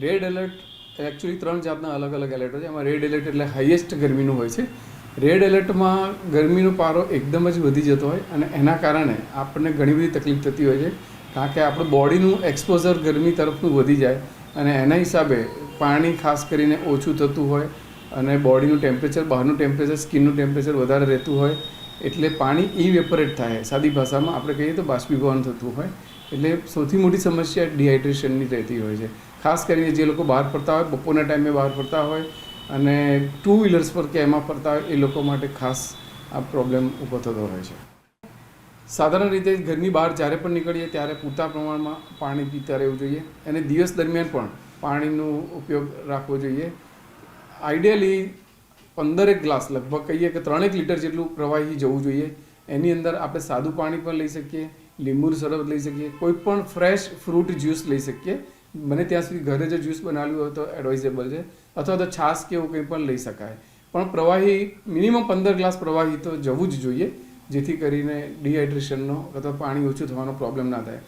Red alert actually ત્રણ જાતના અલગ અલગ એલર્ટ હોય છે. એમાં રેડ એલર્ટ એટલે હાઈએસ્ટ ગરમીનું હોય છે. રેડ એલર્ટમાં ગરમીનો પારો એકદમ જ વધી જતો હોય અને એના કારણે આપણને ઘણી બધી તકલીફ થતી હોય છે. કારણ કે આપણું બોડીનું એક્સપોઝર ગરમી તરફનું વધી જાય અને એના હિસાબે પાણી ખાસ કરીને ઓછું થતું હોય અને બોડીનું ટેમ્પરેચર બહારનું ટેમ્પરેચર સ્કિનનું ટેમ્પરેચર વધારે રહેતું હોય, એટલે પાણી ઇવેપરેટ થાય. સાદી ભાષામાં આપણે કહીએ તો બાષ્પીભવન થતું હોય. એટલે સૌથી મોટી સમસ્યા ડિહાઇડ્રેશનની રહેતી હોય છે. ખાસ કરીને જે લોકો બહાર ફરતા હોય, બપોરના ટાઈમે બહાર ફરતા હોય, અને ટુ વ્હીલર્સ પર કે એમાં ફરતા હોય, એ લોકો માટે ખાસ આ પ્રોબ્લેમ ઊભો થતો હોય છે. સાધારણ રીતે ઘરની બહાર જ્યારે પણ નીકળીએ, ત્યારે પૂરતા પ્રમાણમાં પાણી પીતા રહેવું જોઈએ. અને દિવસ દરમિયાન પણ પાણીનો ઉપયોગ રાખવો જોઈએ. આઈડિયલી પંદરેક ગ્લાસ, લગભગ કહીએ કે ત્રણેક લીટર જેટલું પ્રવાહી જવું જોઈએ. એની અંદર આપણે સાદું પાણી પણ લઈ શકીએ, લીંબુનું શરબત લઈ શકીએ, કોઈ પણ ફ્રેશ ફ્રૂટ જ્યુસ લઈ શકીએ. મને ત્યાં સુધી ઘરે જે જ્યુસ બનાવ્યું હોય તો એડવાઇઝેબલ છે, અથવા તો છાશ કે એવું કંઈ પણ લઈ શકાય. પણ પ્રવાહી મિનિમમ પંદર ગ્લાસ પ્રવાહી તો જવું જ જોઈએ, જેથી કરીને ડિહાઇડ્રેશનનો અથવા પાણી ઓછું થવાનો પ્રોબ્લેમ ના થાય.